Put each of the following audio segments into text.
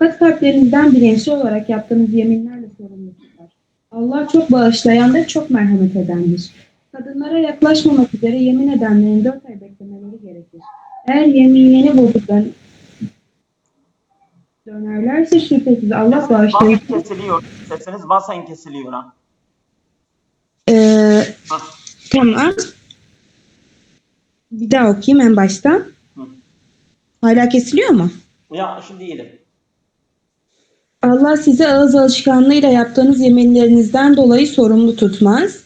Fakat kalplerinizden bilinçli olarak yaptığınız yeminlerle sorumlu tutar. Allah çok bağışlayandır, çok merhamet edendir. Kadınlara yaklaşmamak üzere yemin edenlerin dört ay beklemeleri gerekir. Eğer yeminini dön dönerlerse şüphesiz Allah bağışlayıcı. kesiliyor. Sesiniz bazen kesiliyor ha. Ee, tamam. Bir daha okuyayım en baştan. Hı. Hala kesiliyor mu? Ya şimdi iyidir. Allah sizi ağız alışkanlığıyla yaptığınız yeminlerinizden dolayı sorumlu tutmaz.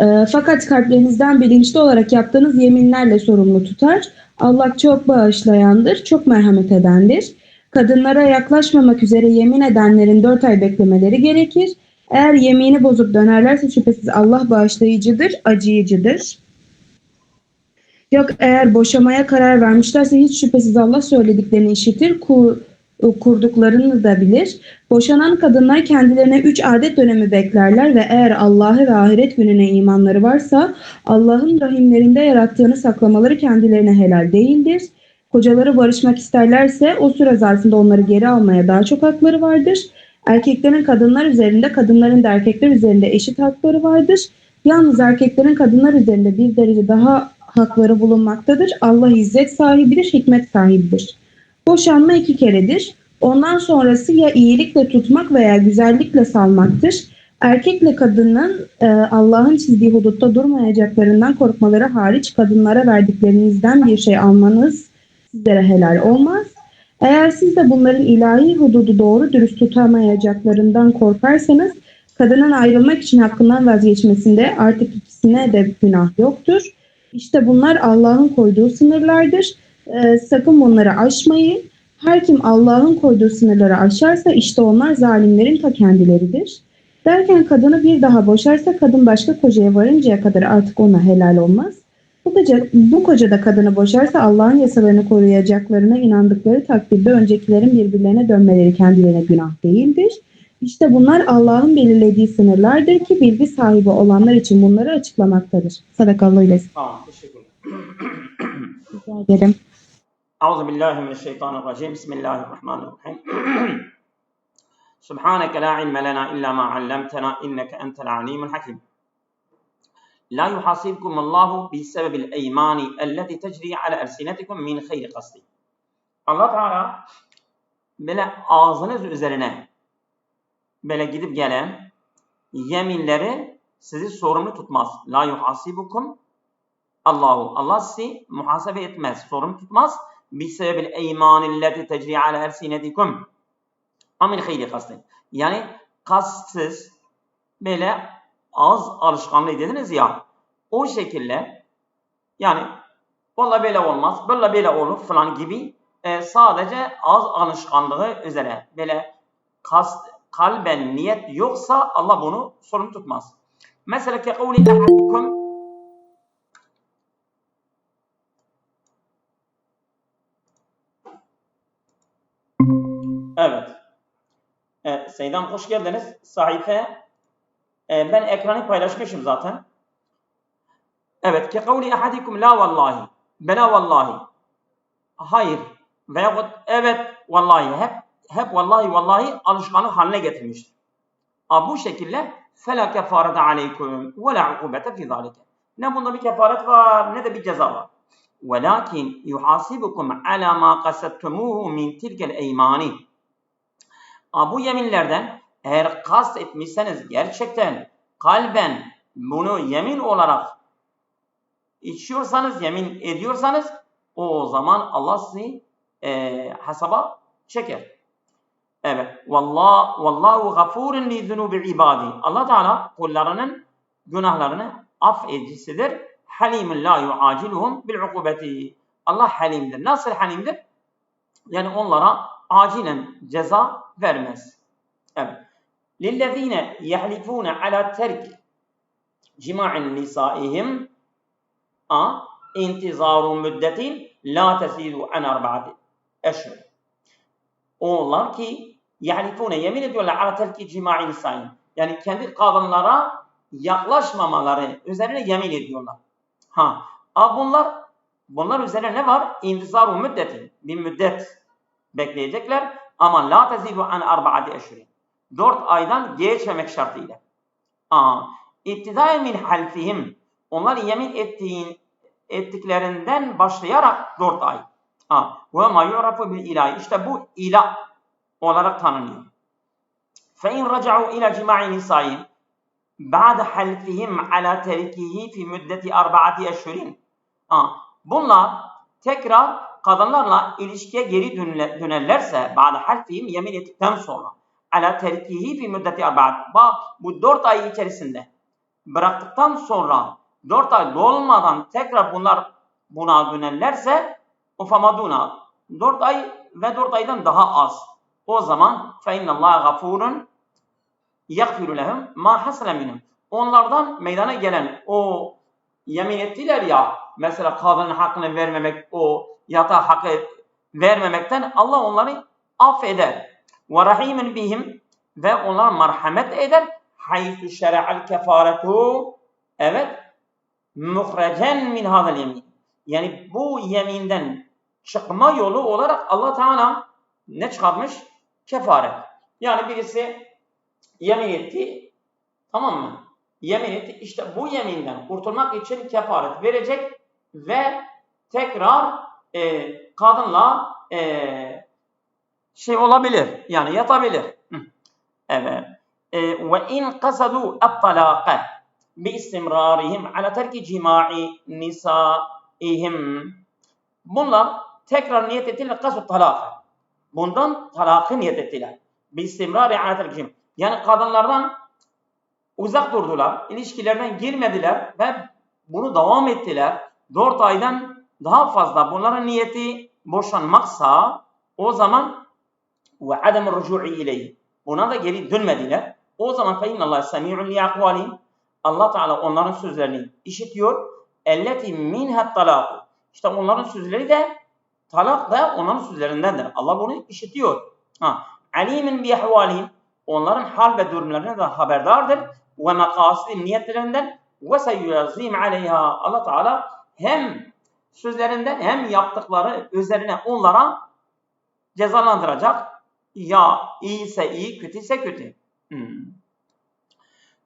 Ee, fakat kalplerinizden bilinçli olarak yaptığınız yeminlerle sorumlu tutar. Allah çok bağışlayandır, çok merhamet edendir. Kadınlara yaklaşmamak üzere yemin edenlerin dört ay beklemeleri gerekir. Eğer yemini bozup dönerlerse şüphesiz Allah bağışlayıcıdır, acıyıcıdır. Yok eğer boşamaya karar vermişlerse hiç şüphesiz Allah söylediklerini işitir, ku- kurduklarını da bilir. Boşanan kadınlar kendilerine üç adet dönemi beklerler ve eğer Allah'a ve ahiret gününe imanları varsa Allah'ın rahimlerinde yarattığını saklamaları kendilerine helal değildir. Kocaları barışmak isterlerse o süre zarfında onları geri almaya daha çok hakları vardır. Erkeklerin kadınlar üzerinde, kadınların da erkekler üzerinde eşit hakları vardır. Yalnız erkeklerin kadınlar üzerinde bir derece daha hakları bulunmaktadır. Allah izzet sahibidir, hikmet sahibidir. Boşanma iki keredir. Ondan sonrası ya iyilikle tutmak veya güzellikle salmaktır. Erkekle kadının e, Allah'ın çizdiği hudutta durmayacaklarından korkmaları hariç kadınlara verdiklerinizden bir şey almanız sizlere helal olmaz. Eğer siz de bunların ilahi hududu doğru dürüst tutamayacaklarından korkarsanız kadının ayrılmak için hakkından vazgeçmesinde artık ikisine de günah yoktur. İşte bunlar Allah'ın koyduğu sınırlardır. Ee, sakın bunları aşmayın. Her kim Allah'ın koyduğu sınırları aşarsa işte onlar zalimlerin ta kendileridir. Derken kadını bir daha boşarsa kadın başka kocaya varıncaya kadar artık ona helal olmaz. Bu koca, bu koca da kadını boşarsa Allah'ın yasalarını koruyacaklarına inandıkları takdirde öncekilerin birbirlerine dönmeleri kendilerine günah değildir. İşte bunlar Allah'ın belirlediği sınırlardır ki bilgi sahibi olanlar için bunları açıklamaktadır. Sadakallahu ile Tamam teşekkürler. rica ederim. أعوذ بالله من الشيطان الرجيم بسم الله الرحمن الرحيم سبحانك لا علم لنا إلا ما علمتنا إنك أنت العليم الحكيم لا يحاسبكم الله بسبب الأيمان التي تجري على ألسنتكم من خير قصد Allah Teala böyle ağzınız üzerine böyle gidip gelen yeminleri sizi sorumlu tutmaz. La yuhasibukum Allahu. Allah sizi muhasebe etmez, sorumlu tutmaz. Bisebebil eymanilleti tecri ala ersinetikum. Amin hayri kastı. Yani kastsız böyle ağız alışkanlığı dediniz ya o şekilde yani valla böyle olmaz, böyle böyle olur falan gibi e, sadece ağız alışkanlığı üzere böyle kast, kalben niyet yoksa Allah bunu sorumlu tutmaz. Mesela ki kavli ehadikum Evet. Evet, Seydam hoş geldiniz. Sahife. Ee, ben ekranı paylaşmışım zaten. Evet. Ki kavli ahadikum la vallahi. Bela vallahi. Hayır. Veyahut evet vallahi. Hep hep vallahi vallahi alışkanlık haline getirmiştir. Ama bu şekilde fela kefarete aleykum ve la ukubete fi zalike. Ne bunda bir kefaret var ne de bir ceza var. Velakin yuhasibukum ala ma kasattumuhu min tilkel eymani. Bu yeminlerden eğer kast etmişseniz gerçekten kalben bunu yemin olarak içiyorsanız, yemin ediyorsanız o zaman Allah sizi e, hesaba çeker. Evet. Vallah, vallahu gafurun li zunubi ibadi. Allah Teala kullarının günahlarını affedicisidir. Halimun la yuaciluhum bil ukubeti. Allah halimdir. Nasıl halimdir? Yani onlara acilen ceza vermez. Evet. Lillezine yehlifune ala terk cima'in nisa'ihim a intizaru müddetin la tesidu an arba'ati eşhur. Onlar ki yehlifune yemin ediyorlar ala terki cima'in nisa'ihim. Yani kendi kadınlara yaklaşmamaları üzerine yemin ediyorlar. Ha, a bunlar bunlar üzerine ne var? İntizaru müddetin. Bir müddet bekleyecekler ama la tezidu an arba'ati eşhurin. 4 aydan geçmemek şartıyla. Aa, İptidaen min halfihim onlar yemin ettiğin ettiklerinden başlayarak 4 ay. Aa, ve ma yu'rafu bil ilahi. İşte bu ilah olarak tanınıyor. Fe in raca'u ila cima'i nisa'in ba'de halfihim ala terikihi fi müddeti arba'ati eşhurin. Aa, bunlar tekrar kadınlarla ilişkiye geri dönerlerse ba'de halfihim yemin ettikten sonra ala terkihi fi müddeti arba'at. Bu 4 ay içerisinde bıraktıktan sonra 4 ay dolmadan tekrar bunlar buna dönerlerse o famaduna 4 ay ve 4 aydan daha az. O zaman fe innallaha gafurun yakfiru lehum ma hasala minhum. Onlardan meydana gelen o yemin ettiler ya mesela kadının hakkını vermemek o yatağa hakkı vermemekten Allah onları affeder. Ve rahimin bihim ve onlar merhamet eder. Haythu şera'al kefaretu evet muhrecen min hadal yemin. Yani bu yeminden çıkma yolu olarak Allah Teala ne çıkartmış? Kefaret. Yani birisi yemin etti tamam mı? Yemin etti. İşte bu yeminden kurtulmak için kefaret verecek ve tekrar e, kadınla e, şey olabilir. Yani yatabilir. Evet. E, ve in kasadu at-talaqe bi istimrarihim ala terki cima'i nisaihim. Bunlar tekrar niyet ettiler kasut talak. Bundan talakı niyet ettiler. Bi istimrari ala terki cim. Yani kadınlardan uzak durdular. ilişkilerden girmediler ve bunu devam ettiler. 4 aydan daha fazla bunların niyeti boşanmaksa o zaman ve adem rucu'i ileyhi. Buna da geri dönmediler. O zaman fe innallah semi'un li akvalihim. Allah Teala onların sözlerini işitiyor. Elleti minha talak. İşte onların sözleri de talak da onların sözlerindendir. Allah bunu işitiyor. Ha. Alimin bi. Onların hal ve durumlarına da haberdardır. Ve makasidi niyetlerinden ve seyyazim aleyha. Allah Teala hem sözlerinden hem yaptıkları üzerine onlara cezalandıracak. Ya iyiyse iyi, kötüyse kötü. Hmm.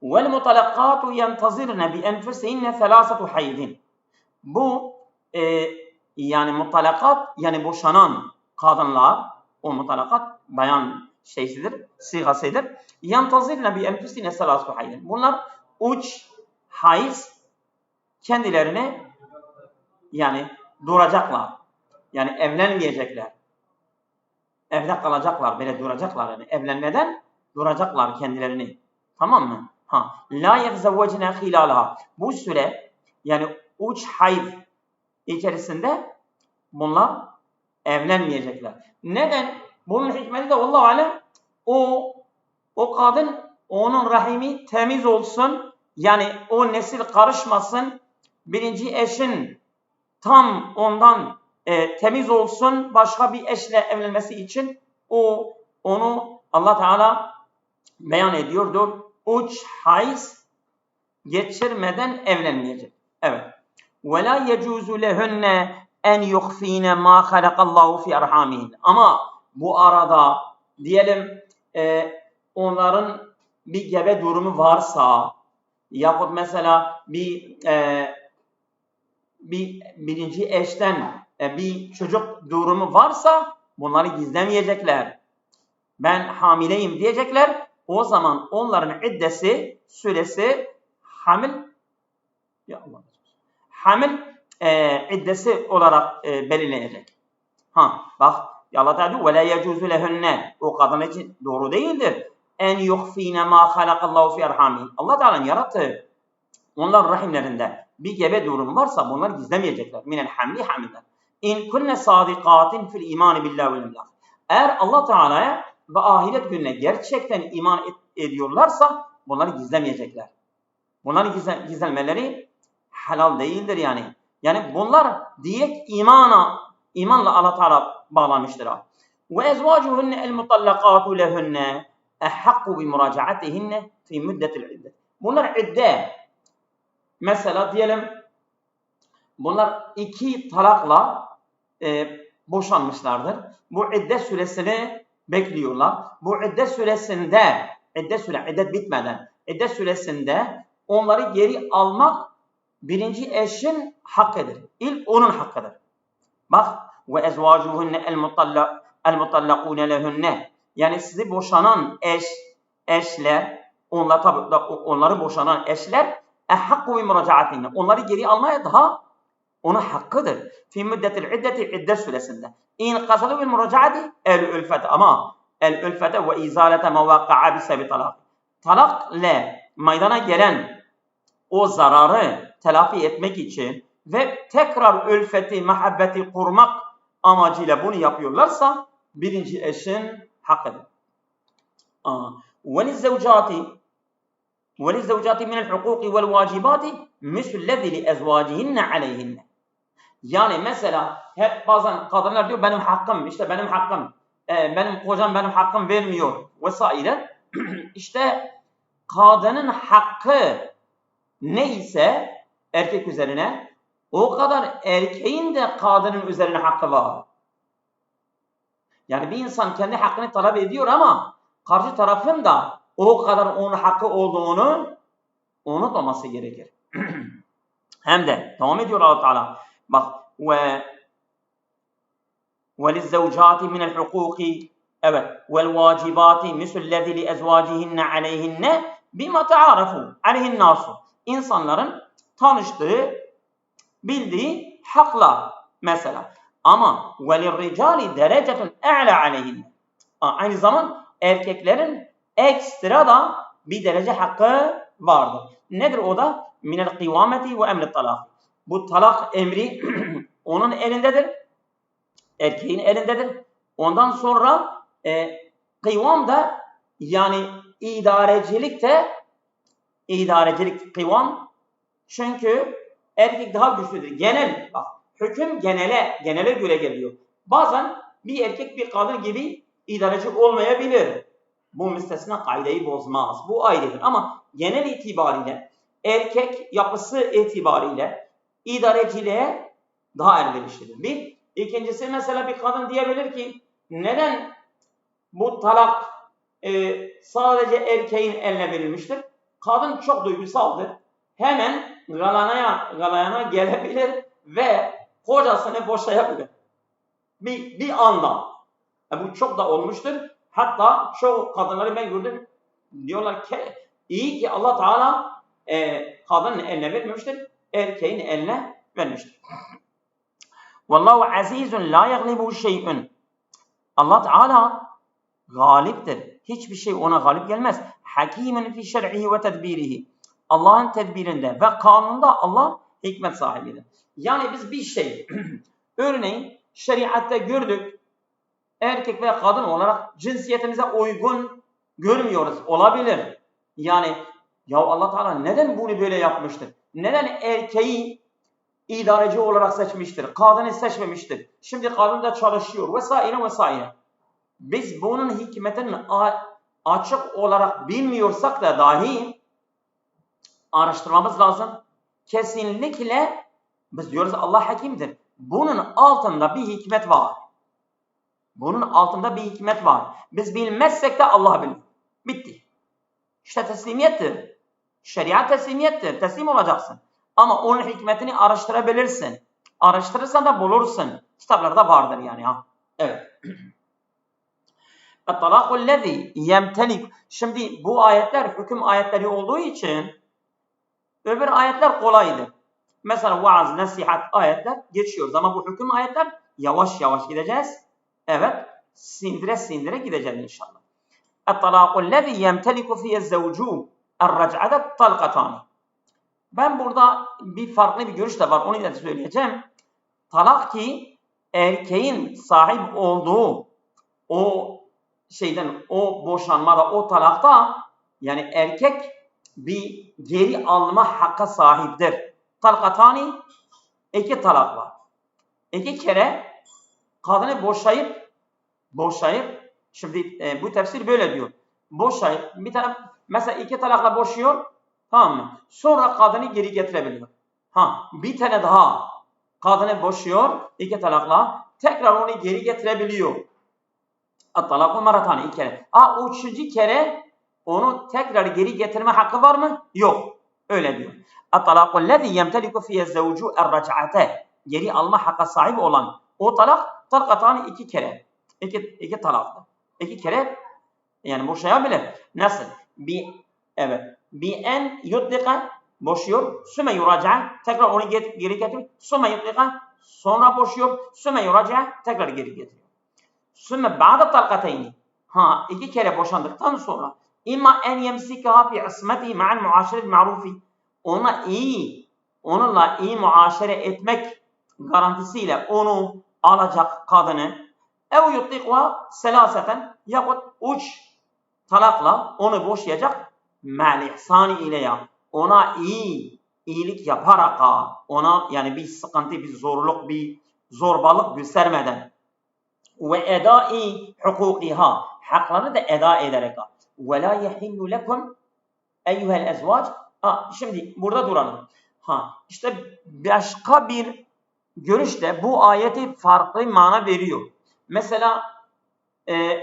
Vel mutalakkatu yentazirne bi enfusihinne thalasatu haydin. Bu e, yani mutalakat yani boşanan kadınlar o mutalakat bayan şeysidir, sigasıdır. Yentazirne bi enfusihinne thalasatu haydin. Bunlar uç hayız kendilerine yani duracaklar. Yani evlenmeyecekler. Evde kalacaklar, böyle duracaklar yani. Evlenmeden duracaklar kendilerini. Tamam mı? Ha. La yezevvecne hilalaha. Bu süre yani uç hayz içerisinde bunlar evlenmeyecekler. Neden? Bunun hikmeti de Allah alem o o kadın onun rahimi temiz olsun. Yani o nesil karışmasın. Birinci eşin tam ondan e, temiz olsun. Başka bir eşle evlenmesi için o onu Allah Teala beyan ediyordur. Uç hayız geçirmeden evlenmeyecek. Evet. Ve la yecuzu lehunne en yukhfine ma halakallahu fi arhamihin. Ama bu arada diyelim e, onların bir gebe durumu varsa yahut mesela bir e, bir birinci eşten e, bir çocuk durumu varsa bunları gizlemeyecekler. Ben hamileyim diyecekler. O zaman onların iddesi, süresi hamil ya Allah hamil e, iddesi olarak e, belirlenecek. Ha bak Allah Teala ve la yecuzu lehunne o kadın için doğru değildir. En yuhfine ma halakallahu fi erhamihin. Allah Teala'nın yarattığı onların rahimlerinde bir gebe durum varsa bunlar gizlemeyecekler. Minel hamli hamilden. İn kunne sadikatin fil imani billahi vel emlak. Eğer Allah Teala'ya ve ahiret gününe gerçekten iman ediyorlarsa bunları gizlemeyecekler. Bunları gizle, gizlemeleri helal değildir yani. Yani bunlar direkt imana, imanla Allah Teala bağlamıştır. Ve ezvacuhunne el mutallakatu lehunne ehakku bi muracaatihinne fi müddetil iddet. Bunlar idde. Mesela diyelim bunlar iki talakla e, boşanmışlardır. Bu iddet süresini bekliyorlar. Bu iddet süresinde, iddet süre, iddet bitmeden, iddet süresinde onları geri almak birinci eşin hakkıdır. İlk onun hakkıdır. Bak ve ezvacuhunne el mutallak el mutallakune lehunne. Yani sizi boşanan eş eşler onlar tabi onları boşanan eşler ehakku bi müracaatihim. Onları geri almaya daha onun hakkıdır. Fi müddetil iddeti iddet süresinde. İn kasadu bil müracaati el ülfete ama el ülfete ve izalete mevakka'a bi sebi talak. Talak ile meydana gelen o zararı telafi etmek için ve tekrar ülfeti, muhabbeti kurmak amacıyla bunu yapıyorlarsa birinci eşin hakkıdır. Ve lizzevcati وللزوجات من الحقوق والواجبات مثل الذي لأزواجهن عليهن yani mesela hep bazen kadınlar diyor benim hakkım işte benim hakkım e, benim kocam benim hakkım vermiyor vesaire işte kadının hakkı neyse erkek üzerine o kadar erkeğin de kadının üzerine hakkı var. Yani bir insan kendi hakkını talep ediyor ama karşı tarafın da o kadar onun hakkı olduğunu unutmaması gerekir. Hem de devam ediyor Allah Teala. Bak ve وَلِلزَّوْجَاتِ مِنَ الْحُقُوقِ Evet. وَالْوَاجِبَاتِ مِثُلُ الَّذِي لِأَزْوَاجِهِنَّ عَلَيْهِنَّ بِمَا تَعَارَفُوا عَلَيْهِ النَّاسُ İnsanların tanıştığı, bildiği haklar mesela. Ama وَلِلْرِجَالِ دَرَجَةٌ اَعْلَى عَلَيْهِنَّ Aynı zaman erkeklerin ekstra da bir derece hakkı vardır. Nedir o da? Minel kıyameti ve emri talak. Bu talak emri onun elindedir. Erkeğin elindedir. Ondan sonra e, kıvam da yani idarecilik de idarecilik kıvam çünkü erkek daha güçlüdür. Genel bak hüküm genele genele göre geliyor. Bazen bir erkek bir kadın gibi idareci olmayabilir. Bu müstesna kaideyi bozmaz. Bu ayrıdır. Ama genel itibariyle erkek yapısı itibariyle idareciliğe daha elverişlidir. Bir. İkincisi mesela bir kadın diyebilir ki neden bu talak e, sadece erkeğin eline verilmiştir? Kadın çok duygusaldır. Hemen galanaya, galayana gelebilir ve kocasını boşayabilir. Bir, bir anda. E bu çok da olmuştur. Hatta çoğu kadınları ben gördüm. Diyorlar ki iyi ki Allah Teala e, kadının eline vermemiştir. Erkeğin eline vermiştir. Vallahu azizun la yaglibu şey'un. Allah Teala galiptir. Hiçbir şey ona galip gelmez. Hakimun fi şer'ihi ve tedbirihi. Allah'ın tedbirinde ve kanununda Allah hikmet sahibidir. Yani biz bir şey örneğin şeriatte gördük erkek veya kadın olarak cinsiyetimize uygun görmüyoruz. Olabilir. Yani ya Allah Teala neden bunu böyle yapmıştır? Neden erkeği idareci olarak seçmiştir? Kadını seçmemiştir. Şimdi kadın da çalışıyor vesaire vesaire. Biz bunun hikmetini açık olarak bilmiyorsak da dahi araştırmamız lazım. Kesinlikle biz diyoruz Allah hakimdir. Bunun altında bir hikmet var. Bunun altında bir hikmet var. Biz bilmezsek de Allah bilir. Bitti. İşte teslimiyettir. Şeriat teslimiyettir. Teslim olacaksın. Ama onun hikmetini araştırabilirsin. Araştırırsan da bulursun. Kitaplarda vardır yani ha. Evet. اَطَّلَاقُ الَّذ۪ي يَمْتَلِكُ Şimdi bu ayetler hüküm ayetleri olduğu için öbür ayetler kolaydır. Mesela vaaz, nasihat ayetler geçiyoruz ama bu hüküm ayetler yavaş yavaş gideceğiz. Evet, sindire sindire gideceğiz inşallah. اَطَّلَاقُ الَّذ۪ي يَمْتَلِكُ فِيهَ الزَّوْجُ الرَّجْعَةَ طَلْقَتَانِ Ben burada bir farklı bir görüş de var. Onu da söyleyeceğim. Talak ki erkeğin sahip olduğu o şeyden, o boşanmada, o talakta yani erkek bir geri alma hakka sahiptir. Talkatani iki talak var. İki kere kadını boşayıp boşayıp şimdi e, bu tefsir böyle diyor. Boşayıp bir tane mesela iki talakla boşuyor tamam mı? Sonra kadını geri getirebiliyor. Ha bir tane daha kadını boşuyor iki talakla tekrar onu geri getirebiliyor. At-talaku maratani iki kere. Aa, üçüncü kere onu tekrar geri getirme hakkı var mı? Yok. Öyle diyor. At-talaku lezi yemteliku fiye zevcu er-rac'ate. Geri alma hakkı sahibi olan o talak talakatani iki kere. İki, iki talaktır. İki kere yani boşayabilir. Nasıl? Bir evet. Bir en yutlika boşuyor. Süme yuraca tekrar onu get, geri getiriyor. Süme yutlika sonra boşuyor. Süme yuraca tekrar geri getiriyor. Sümme ba'da talkateyni. Ha iki kere boşandıktan sonra imma en yemsikaha fi ismetihi ma'al muaşeret ma'rufi. Ona iyi, onunla iyi muaşere etmek garantisiyle onu alacak kadını ev yutlikva selaseten yahut uç talakla onu boşayacak ma'al ihsani ile ya. Ona iyi, iyilik yaparak ona yani bir sıkıntı, bir zorluk, bir zorbalık göstermeden ve edai hukukiha haklarını da eda ederek ve la yehillu lekum eyyuhel ezvac ha, şimdi burada duralım. Ha, işte başka bir görüşte bu ayeti farklı mana veriyor. Mesela e,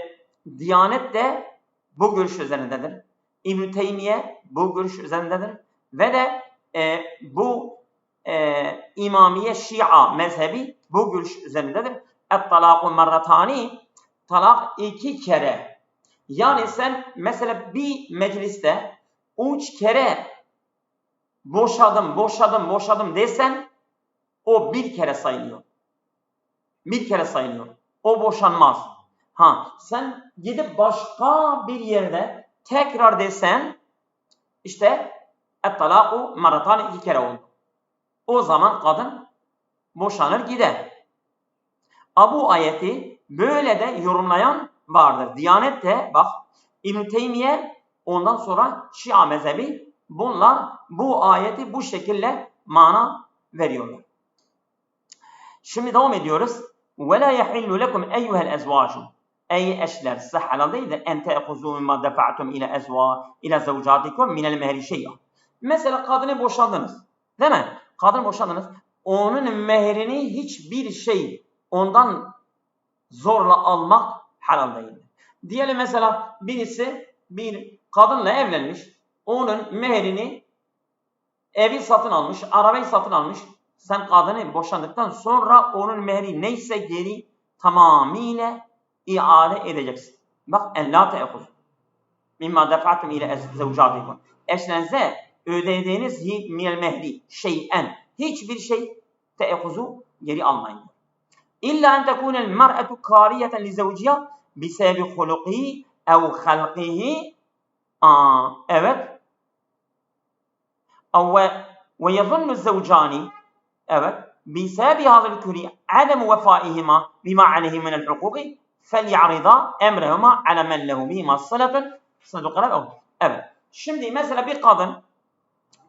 Diyanet de bu görüş üzerindedir. İbn-i Teymiye bu görüş üzerindedir. Ve de e, bu e, İmamiye Şia mezhebi bu görüş üzerindedir. Et-talaku marratani talak iki kere. Yani sen mesela bir mecliste üç kere boşadım, boşadım, boşadım desen o bir kere sayılıyor. Bir kere sayılıyor. O boşanmaz. Ha sen gidip başka bir yerde tekrar desen işte et-talaku maratan iki kere oldu. O zaman kadın boşanır gider. Abu ayeti böyle de yorumlayan vardır. Diyanet de bak İbn Teymiye ondan sonra Şia mezhebi bunlar bu ayeti bu şekilde mana veriyorlar. Şimdi devam ediyoruz. وَلَا يَحِلُّ لَكُمْ اَيُّهَا الْاَزْوَاجُ Ey eşler size halal değildir. En te'khuzû mimma defa'tum ile ezva ile zevcatikum minel mehri şey'a. Mesela kadını boşandınız. Değil mi? Kadını boşandınız. Onun mehrini hiçbir şey ondan zorla almak halal değildir. Diyelim mesela birisi bir kadınla evlenmiş. Onun mehrini evi satın almış, arabayı satın almış. Sen kadını boşandıktan sonra onun mehri neyse geri tamamıyla iade edeceksin. Bak en la te'khuz. Mimma defa'tum ile zevcatikum. Eşlerinize ödediğiniz minel mehri şeyen hiçbir şey te'khuzu geri almayın. İlla en tekunel mer'etu kariyeten li zevciha bisebebi hulukihi ev halkihi evet. Ev ve yazunnu zevcani evet. بسبب هذا الكري عدم وفائهما بما عليه من الحقوق فليعرضا emrehuma على من له بهما صلة صدق أو Evet. Şimdi mesela bir kadın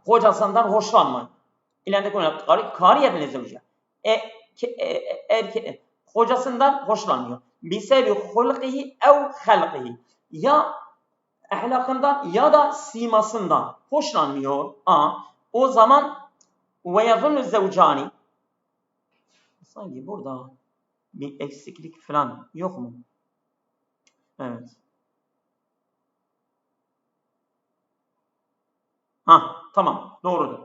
kocasından hoşlanmıyor. İleride konu kariyet ne zevciha. E, ke, e, erke, kocasından hoşlanmıyor. Bisebi hulkihi ev halkihi. Ya ahlakından ya da simasından hoşlanmıyor. A. O zaman ve yazunnu zevcani sanki burada bir eksiklik falan yok mu? Evet. Ha tamam doğrudur.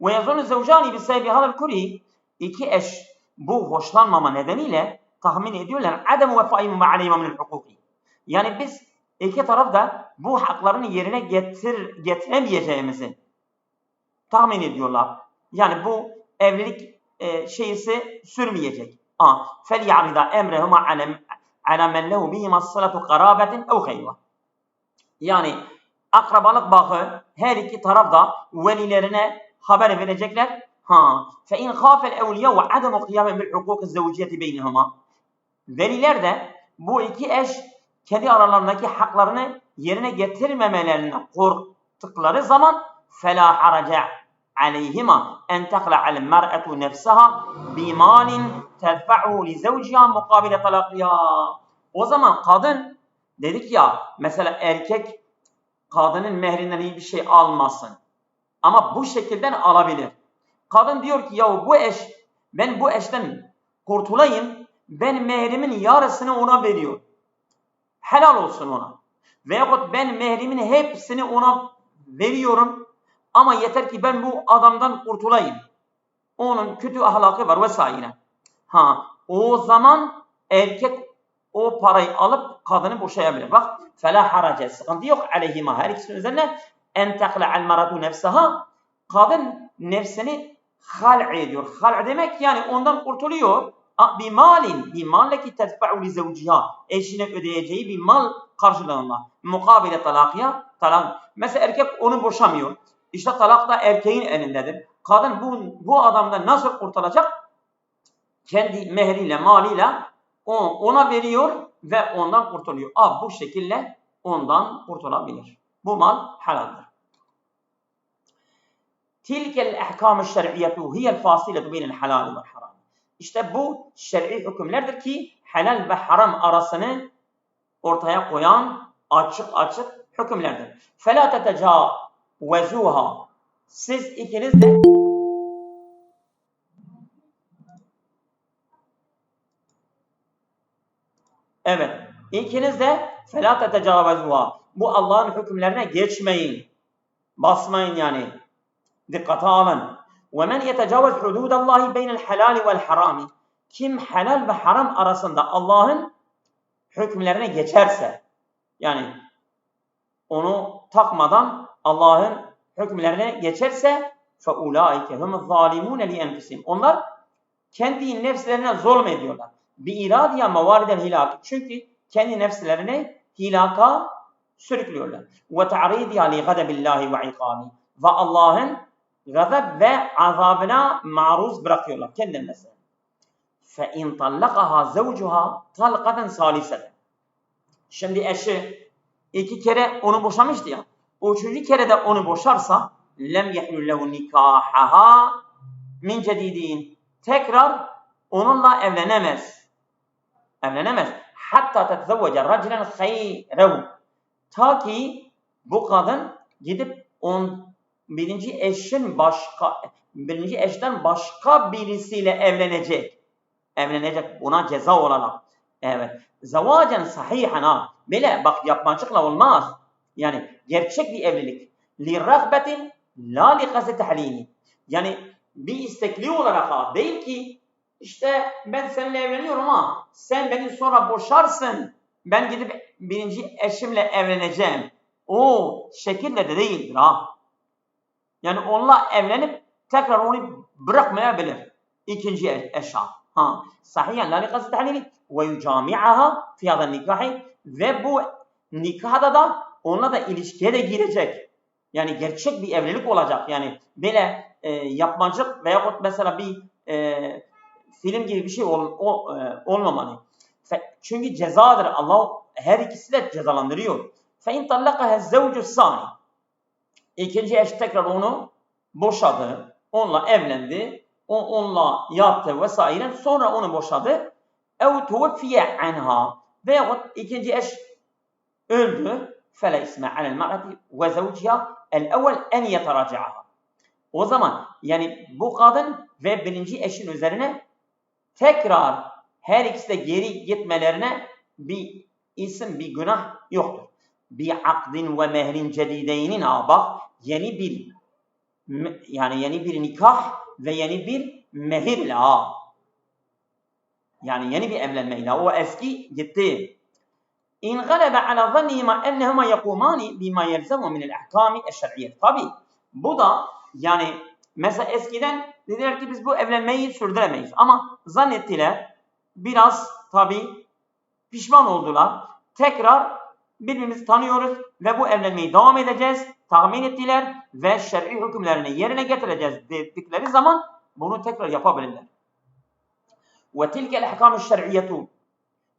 Ve yazunu zevcani bir sebebi hadal kuri iki eş bu hoşlanmama nedeniyle tahmin ediyorlar adem vefaimu ma aleyhima minel hukuki. Yani biz iki taraf da bu haklarını yerine getir getiremeyeceğimizi tahmin ediyorlar. Yani bu evlilik e, şeysi sürmeyecek. A. Fel ya'rida emrehuma ala men lehu bihima salatu karabetin ev hayva. Yani akrabalık bağı her iki taraf da velilerine haber verecekler. Ha. Fe in khafel evliya ve ademu kıyamen bil hukuk zevciyeti beynihuma. Veliler de bu iki eş kendi aralarındaki haklarını yerine getirmemelerini korktukları zaman fela haraca en tekla'al mer'etu nefsaha bimalin tedfa'u li zevciha mukabile talakiha. O zaman kadın dedik ya mesela erkek kadının mehrinden iyi bir şey almasın. Ama bu şekilde alabilir. Kadın diyor ki ya bu eş ben bu eşten kurtulayım ben mehrimin yarısını ona veriyorum. Helal olsun ona. Veyahut ben mehrimin hepsini ona veriyorum ama yeter ki ben bu adamdan kurtulayım. Onun kötü ahlakı var vesaire. Ha o zaman erkek o parayı alıp kadını boşayabilir. Bak fela harace sıkıntı yok aleyhima her ikisinin üzerine en tekla'al maratu nefsaha kadın nefsini hal ediyor. Hal demek yani ondan kurtuluyor. Bir malin, bir malle ki tedfa'u li zevciha. Eşine ödeyeceği bir mal karşılığında. Mukabele talakya, talak. Mesela erkek onu boşamıyor. İşte talak da erkeğin elindedir. Kadın bu, bu adamdan nasıl kurtulacak? Kendi mehriyle, maliyle o, ona veriyor ve ondan kurtuluyor. Ah bu şekilde ondan kurtulabilir. Bu mal halaldir. Tilkel ehkam-ı şer'iyetu hiyel fasiletu beynel halal ve haram. İşte bu şer'i hükümlerdir ki helal ve haram arasını ortaya koyan açık açık hükümlerdir. فَلَا تَتَجَاوَزُوهَا Siz ikiniz de Evet. İkiniz de فَلَا تَتَجَاوَزُوهَا Bu Allah'ın hükümlerine geçmeyin. Basmayın yani. Dikkate alın. وَمَنْ يَتَجَاوَزْ حُدُودَ اللّٰهِ بَيْنَ الْحَلَالِ وَالْحَرَامِ Kim helal ve haram arasında Allah'ın hükümlerine geçerse, yani onu takmadan Allah'ın hükümlerine geçerse فَاُولَٰئِكَ هُمُ الظَّالِمُونَ لِيَنْفِسِهِمْ Onlar kendi nefslerine zulmediyorlar. بِاِرَادِيَا مَوَارِدَ الْهِلَاكِ Çünkü kendi nefslerini hilaka sürüklüyorlar. وَتَعْرِيدِيَا لِغَدَبِ اللّٰهِ وَعِقَابِ Ve Allah'ın gazap ve azabına maruz bırakıyorlar kendi nefslerini. فَاِنْ طَلَّقَهَا زَوْجُهَا طَلْقَةً سَالِسَةً Şimdi eşi iki kere onu boşamıştı ya. O üçüncü kere de onu boşarsa lem yehlul lehu nikahaha min cedidin. Tekrar onunla evlenemez. Evlenemez. Hatta tetzevvece raculen hayrehu. Ta ki bu kadın gidip on birinci eşin başka birinci eşten başka birisiyle evlenecek. Evlenecek buna ceza olarak. Evet. Zavacen sahihan ha. Böyle bak yapmacıkla olmaz. Yani gerçek bir evlilik. Li rahbetin la li. Yani bir istekli olarak ha. Değil ki işte ben seninle evleniyorum ama sen beni sonra boşarsın. Ben gidip birinci eşimle evleneceğim. O şekilde de değildir ha. Yani onunla evlenip tekrar onu bırakmayabilir. İkinci eş ha. Ha. Sahiyen la li gazı tahlimi ve yucami'aha fi hada nikahi ve bu nikahda da onunla da ilişkiye de girecek. Yani gerçek bir evlilik olacak. Yani böyle e, yapmacık veyahut mesela bir e, film gibi bir şey ol, o, e, olmamalı. Fe- Çünkü cezadır. Allah her ikisi de cezalandırıyor. فَاِنْ طَلَّقَهَا الزَّوْجُ الثَّانِ İkinci eş tekrar onu boşadı. Onunla evlendi. O, onunla yattı vesaire. Sonra onu boşadı. اَوْ تُوَفِّيَ عَنْهَا Veyahut ikinci eş öldü. فَلَا اِسْمَ عَلَى الْمَرْأَةِ وَزَوْجِهَا الْاَوَّلْ اَنْ يَتَرَجَعَهَا O zaman yani bu kadın ve birinci eşin üzerine tekrar her ikisi de geri gitmelerine bir isim, bir günah yoktur. Bir akdin ve mehrin cedideynin ha bak yeni bir me- yani yeni bir nikah ve yeni bir mehirle ha. Yani yeni bir evlenmeyle. O eski gitti. İn galebe ala zannihima ennehuma yakumani bima yelzemu min el-ahkami eş-şer'iyye. Tabi bu da yani mesela eskiden dediler ki biz bu evlenmeyi sürdüremeyiz. Ama zannettiler biraz tabi pişman oldular. Tekrar birbirimizi tanıyoruz ve bu evlenmeyi devam edeceğiz. Tahmin ettiler ve şer'i hükümlerini yerine getireceğiz dedikleri zaman bunu tekrar yapabilirler. وتلك الأحكام الشرعية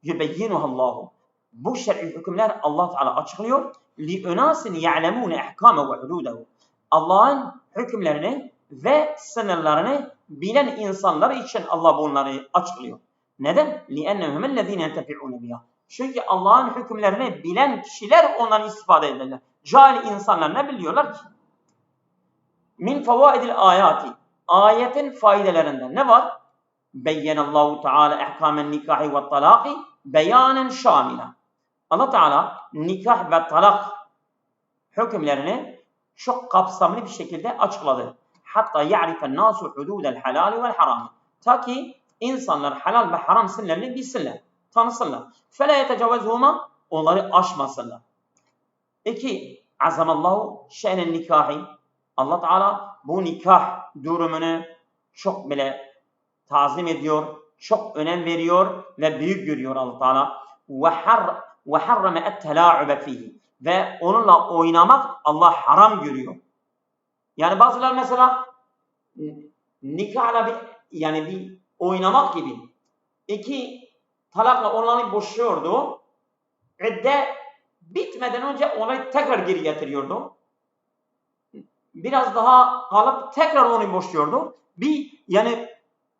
يبينها الله bu şer'i hükümler Allah Teala açıklıyor. Li unasin ya'lemun ahkame ve hududehu. Allah'ın hükümlerini ve sınırlarını bilen insanlar için Allah bunları açıklıyor. Neden? لِأَنَّهُمَ الَّذ۪ينَ يَنْتَفِعُونَ بِهَا Çünkü Allah'ın hükümlerini bilen kişiler ondan istifade ederler. Cahil insanlar ne biliyorlar ki? Min fevaidil ayati. Ayetin faydelerinden ne var? beyyenallahu teala ehkamen nikahi ve talaki beyanen şamila. Allah Teala nikah ve talak hükümlerini çok kapsamlı bir şekilde açıkladı. Hatta ya'rifen nasu hududel halal vel haram. Ta ki insanlar halal ve haram sınırlarını bilsinler, tanısınlar. Fela yetecavvezhuma onları aşmasınlar. İki, azamallahu şe'nen nikahi. Allah Teala bu nikah durumunu çok bile tazim ediyor, çok önem veriyor ve büyük görüyor Allah Teala. Ve har ve harrame et-tela'ube fihi. Ve onunla oynamak Allah haram görüyor. Yani bazılar mesela nikahla bir yani bir oynamak gibi iki talakla onları boşuyordu. İdde bitmeden önce onları tekrar geri getiriyordu. Biraz daha kalıp tekrar onu boşuyordu. Bir yani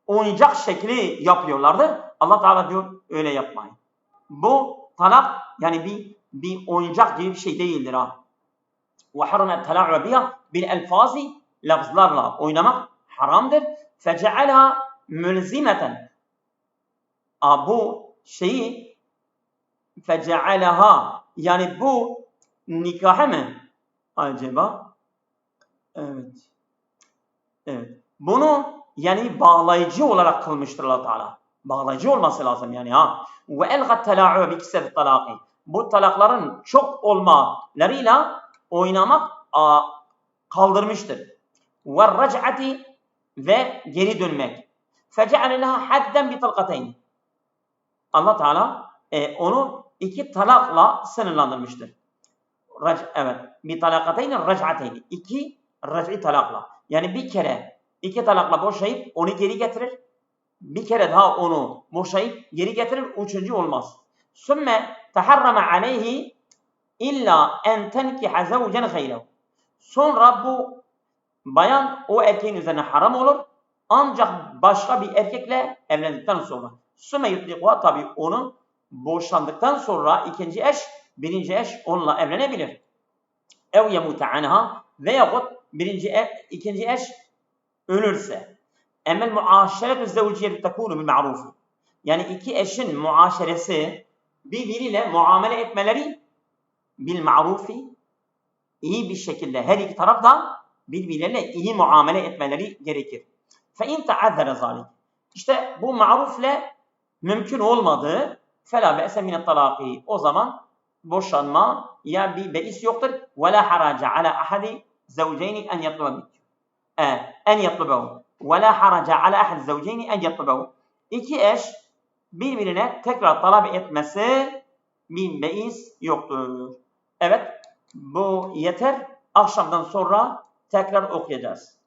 oyuncak şekli yapıyorlardı. Allah Teala diyor öyle yapmayın. Bu talak yani bir bir oyuncak gibi bir şey değildir ha. Ve harame tela'u biha bil elfazi lafızlarla oynamak haramdır. Fece'alha mülzimeten. Bu şeyi fece'alaha yani bu nikahı mı acaba? Evet. Evet. Bunu yani bağlayıcı olarak kılmıştır Allah Teala. Bağlayıcı olması lazım yani ha. Ve elgat tela'u bi kisret. Bu talakların çok olmalarıyla oynamak kaldırmıştır. Ve rac'ati ve geri dönmek. Fece'ale leha hadden bi talqateyn. Allah Teala e, onu iki talakla sınırlandırmıştır. Rac, evet. Bir talakateyn, rac'ateyn. İki rac'i talakla. Yani bir kere iki talakla boşayıp onu geri getirir. Bir kere daha onu boşayıp geri getirir. Üçüncü olmaz. Sümme teharrama aleyhi illa en tenkiha zevcen gayrehu. Sonra bu bayan o erkeğin üzerine haram olur. Ancak başka bir erkekle evlendikten sonra. Sümme yutlikuha tabi onu boşandıktan sonra ikinci eş, birinci eş onunla evlenebilir. Ev yemute anha veyahut birinci eş, ikinci eş ölürse. Emel muaşeretü zevciyetu tekunu bil ma'rufu. Yani iki eşin muaşeresi birbiriyle muamele etmeleri bil ma'rufi iyi bir şekilde her iki taraf da birbirleriyle iyi muamele etmeleri gerekir. Fe in ta'azzara zalik. İşte bu ma'rufle mümkün olmadığı fela be'se minet talaki. O zaman boşanma ya bir beis yoktur. Ve la haraca ala ahadi zevceyni en yatluba en yatlubahu. La haraca ala ahadi zevceyni en yatlubahu. İki eş birbirine tekrar talep etmesi bir beis yoktur. Evet bu yeter. Akşamdan sonra tekrar okuyacağız.